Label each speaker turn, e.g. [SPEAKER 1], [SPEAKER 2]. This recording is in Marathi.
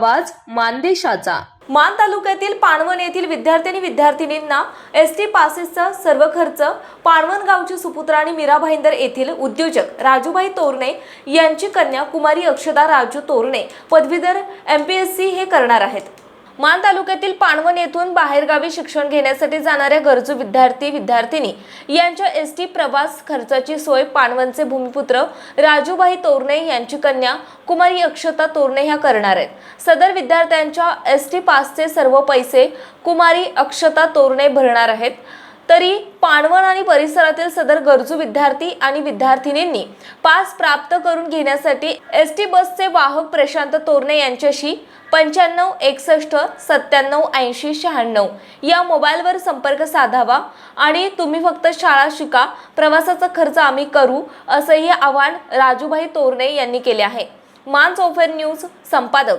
[SPEAKER 1] आवाज मानदेशाचा. मान तालुक्यातील पाणवण येथील विद्यार्थ्यांनी विद्यार्थिनींना एस टी पासेसचा सर्व खर्च पाणवण गावची सुपुत्र आणि मीरा भाईंदर येथील उद्योजक राजूभाई तोरणे यांची कन्या कुमारी अक्षदा राजू तोरणे पदवीधर एम पी एस सी हे करणार आहेत. मान तालुक्यातील पाणवण येथून बाहेरगावी शिक्षण घेण्यासाठी जाणाऱ्या गरजू विद्यार्थी विद्यार्थिनी यांच्या एस टी प्रवास खर्चाची सोय पाणवणचे भूमिपुत्र राजूभाई तोरणे यांची कन्या कुमारी अक्षता तोरणे ह्या करणार आहेत. सदर विद्यार्थ्यांच्या एस टी पासचे सर्व पैसे कुमारी अक्षता तोरणे भरणार आहेत. तरी पाणवण आणि परिसरातील सदर गरजू विद्यार्थी आणि विद्यार्थिनींनी पास प्राप्त करून घेण्यासाठी एस टी बसचे वाहक प्रशांत तोरणे यांच्याशी पंच्याण्णव एकसष्ट सत्त्याण्णव ऐंशी शहाण्णव या मोबाईलवर संपर्क साधावा आणि तुम्ही फक्त शाळा शिका प्रवासाचा खर्च आम्ही करू असंही आवाहन राजूभाई तोरणे यांनी केले आहे. मान चौफेर न्यूज संपादक.